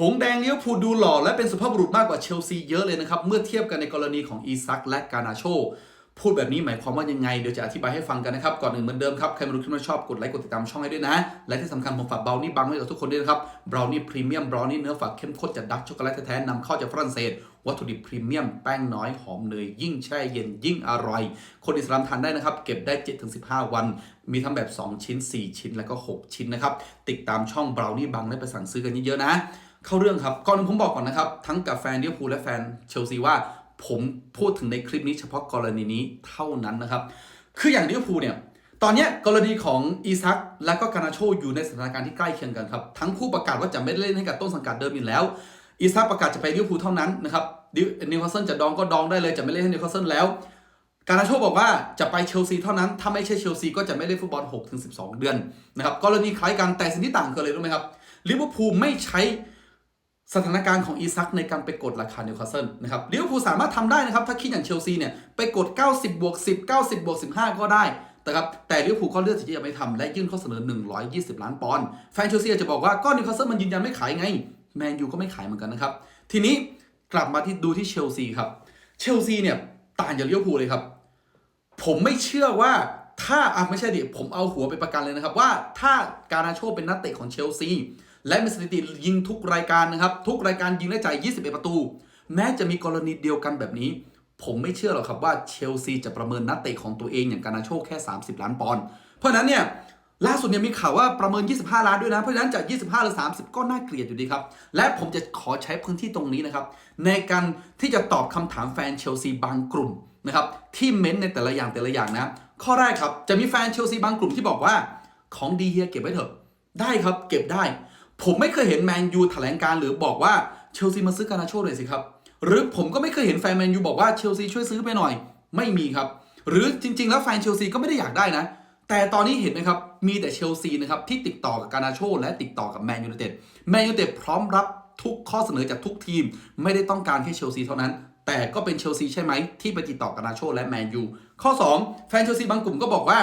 หงแดงเลี้ยวพูดูหล่อและเป็นสุภาพบุรุษมากกว่าเชลซีเยอะเลยนะครับ เมื่อเทียบกันในกรณีของอีซักและกานาโช พูดแบบนี้หมายความว่ายังไง เดี๋ยวจะอธิบายให้ฟังกันนะครับ ก่อนอื่นเหมือนเดิมครับ ใครมาดูคลิปนี้ชอบกดไลค์กดติดตามช่องให้ด้วยนะ และที่สำคัญผมฝากเบลนี่บังไว้กับทุกคนด้วยนะครับเบลนี่พรีเมียมเบลนี่เนื้อฝักเข้มข้นจากดักช็อกโกแลตแท้ๆนำเข้าจากฝรั่งเศสวัตถุดิบพรีเมียมแป้งน้อยหอมเนยยิ่งแช่เย็นยิ่งอร่อย คนอิสลามทานได้นะครับ เก็บได้ 7-15 วัน มีทั้งแบบ 2 ชิ้น 4 ชิ้นแล้วก็ 6 ชิ้นนะครับ ติดตามช่องเบลนี่บังได้ไปสั่งซื้อกันเยอะๆนะ เข้าเรื่องครับ ก่อนอื่นผมบอกก่อนนะครับ ทั้งกับแฟนลิเวอร์พูลและแฟนเชลซีว่า ผมพูดถึงในคลิปนี้เฉพาะกรณีนี้เท่านั้นนะครับ คืออย่างลิเวอร์พูลเนี่ยตอนนี้กรณีของอีซักและก็กานาโชอยู่ในสถานการณ์ที่ใกล้เคียงกันครับ ทั้งคู่ประกาศว่าจะไม่เล่นให้กับต้นสังกัดเดิมอยู่แล้ว อีซักประกาศจะไปลิเวอร์พูลเท่านั้นนะครับดิวนิวคาสเซิลจะดองก็ดองได้เลยจะไม่เล่นให้นิวคาสเซิลแล้ว กานาโชบอกว่าจะไปเชลซีเท่านั้น ถ้าไม่ใช่เชลซีก็จะไม่เล่นฟุตบอล6ถึง12 เดือนนะครับกรณีคล้ายกันแต่สิ่งที่ต่างคืออะไรรู้ไหมครับลิเวอร์พูลไม่ใช้ สถานการณ์ของอีซักในการไปกดราคานิวคาสเซิลนะครับลิเวอร์พูลสามารถทำได้นะครับ ถ้าคิดอย่างเชลซีเนี่ยไปกด 90บวก10 90บวก15 ก็ได้นะครับแต่ลิเวอร์พูลก็เลือกที่จะไม่ทำและยื่นข้อเสนอ 120 ล้านปอนด์แฟนเชลซีอาจจะบอกว่าก็นิวคาสเซิลมันยืนยันไม่ขายไงแมนยูก็ไม่ขายเหมือนกันนะครับ ทีนี้กลับมาที่ดูที่เชลซีครับเชลซีเนี่ยต่างจากลิเวอร์พูลเลยครับ ผมไม่เชื่อว่าถ้าอะไม่ใช่ดิผมเอาหัวไปประกันเลยนะครับว่าถ้าการาโชเป็นนักเตะของเชลซี และมีสถิติยิงทุกรายการนะครับ ทุกรายการยิงได้จ่าย 21 ประตู แม้จะมีกรณีเดียวกันแบบนี้ ผมไม่เชื่อหรอกครับว่าเชลซีจะประเมินนักเตะของตัวเองอย่างการนาโชแค่ 30 ล้านปอนด์เพราะนั้นเนี่ยล่าสุดเนี่ยมีข่าวว่าประเมิน 25 ล้านด้วยนะ เพราะฉะนั้นจาก 25 หรือ 30 ก็น่าเกลียดอยู่ดีครับ และผมจะขอใช้พื้นที่ตรงนี้นะครับ ในการที่จะตอบคำถามแฟนเชลซีบางกลุ่มนะครับที่เม้นต์ในแต่ละอย่างแต่ละอย่างนะ ข้อแรกครับ จะมีแฟนเชลซีบางกลุ่มที่บอกว่า ของดีเฮียเก็บไว้เถอะ ได้ครับเก็บได้ ผมไม่เคยเห็นแมนยูแถลงการหรือบอกว่าเชลซีมาซื้อกานาโชหน่อยสิครับ หรือผมก็ไม่เคยเห็นแฟนแมนยูบอกว่าเชลซีช่วยซื้อไปหน่อย ไม่มีครับ หรือจริง ๆ แล้วแฟนเชลซีก็ไม่ได้อยากได้นะ แต่ตอนนี้เห็นไหมครับ มีแต่เชลซีนะครับที่ติดต่อกับกานาโชและติดต่อกับแมนยูเต็ดแมนยูเต็ดพร้อมรับทุกข้อเสนอจากทุกทีม ไม่ได้ต้องการแค่เชลซีเท่านั้น แต่ก็เป็นเชลซีใช่ไหมที่ไปติดต่อกานาโชและแมนยูข้อ 2 แฟนเชลซีบางกลุ่มก็บอกว่า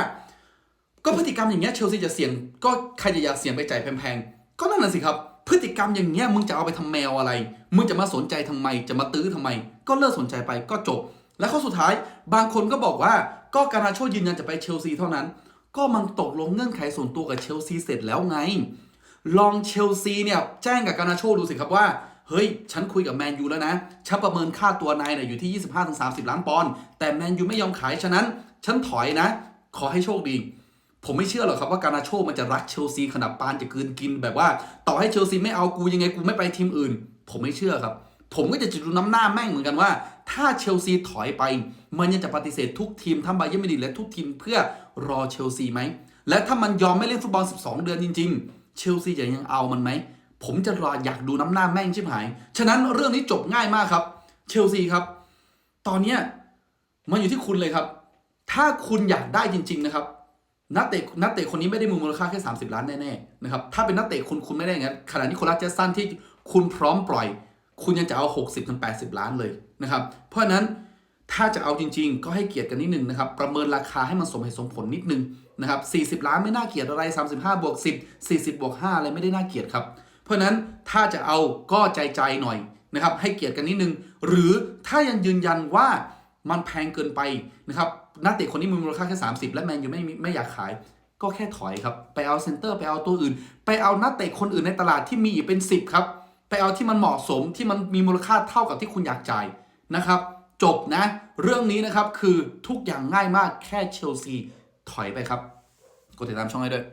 ก็พฤติกรรมอย่างเงี้ยเชลซีจะเสี่ยงก็ใครจะอยากเสี่ยงไปจ่ายแพงๆ ก็นั่นน่ะสิครับ พฤติกรรมอย่างเงี้ยมึงจะเอาไปทำแมวอะไร มึงจะมาสนใจทำไม จะมาตื้อทำไม ก็เลิกสนใจไปก็จบ และข้อสุดท้ายบางคนก็บอกว่าก็การนาโชยืนยันจะไปเชลซีเท่านั้น ก็มันตกลงเงื่อนไขส่วนตัวกับเชลซีเสร็จแล้วไง ลองเชลซีเนี่ยแจ้งกับการนาโชดูสิครับว่าเฮ้ย ฉันคุยกับแมนยูแล้วนะ ฉันประเมินค่าตัวนายเนี่ยอยู่ที่ 25-30 ล้านปอนด์ แต่แมนยูไม่ยอมขาย ฉะนั้น ฉันถอยนะ ขอให้โชคดี ผมไม่เชื่อหรอกครับว่าการนาโชมันจะรักเชลซีขนาดปานจะกลืนกินแบบว่า ต่อให้เชลซีไม่เอากูยังไงกูไม่ไปทีมอื่น ผมไม่เชื่อครับ ผมก็จะจุดดูน้ำหน้าแม่งเหมือนกันว่า ถ้าเชลซีถอยไป มันยังจะปฏิเสธทุกทีมทั้งไบเยร์มินิและทุกทีมเพื่อรอเชลซีไหมและถ้ามันยอมไม่เล่นฟุตบอล 12 เดือนจริง ๆ เชลซีจะยังเอามันไหมผมจะรออยากดูน้ำหน้าแม่งชิบหาย ฉะนั้นเรื่องนี้จบง่ายมากครับ เชลซีครับ ตอนเนี้ยมันอยู่ที่คุณเลยครับ ถ้าคุณอยากได้จริง ๆ นะครับ นักเตะนักเตะคนนี้ไม่ได้มูลค่าแค่ 30 ล้านแน่ๆนะครับถ้าเป็นนักเตะคุณคุณไม่ได้อย่างนั้นขณะที่โคลัสเจสันที่คุณพร้อมปล่อย คุณยังจะเอา 60ถึง80 ล้านเลยนะครับเพราะนั้นถ้าจะเอาจริงๆ ก็ให้เกียรติกันนิดนึงนะครับ ประเมินราคาให้มันสมเหตุสมผลนิดนึงนะครับ 40 ล้านไม่น่าเกียดอะไร 35 บวก 10 40 บวก 5 อะไรไม่ได้น่าเกียดครับ เพราะนั้นถ้าจะเอาก็ใจใจหน่อยนะครับ ให้เกียรติกันนิดนึง หรือถ้ายังยืนยันว่า มันแพงเกินไปนะครับนักเตะคนนี้มีมูลค่าแค่ 30 และแมนยูไม่ไม่อยากขาย ก็แค่ถอยครับไปเอาเซนเตอร์ไปเอาตัวอื่น ไปเอานักเตะคนอื่นในตลาดที่มีอีกเป็น 10 ครับ ไปเอาที่มันเหมาะสมที่มันมีมูลค่าเท่ากับที่คุณอยากจ่ายนะครับ จบนะ เรื่องนี้นะครับคือทุกอย่างง่ายมากแค่เชลซีถอยไปครับ กดติดตามช่องให้ด้วย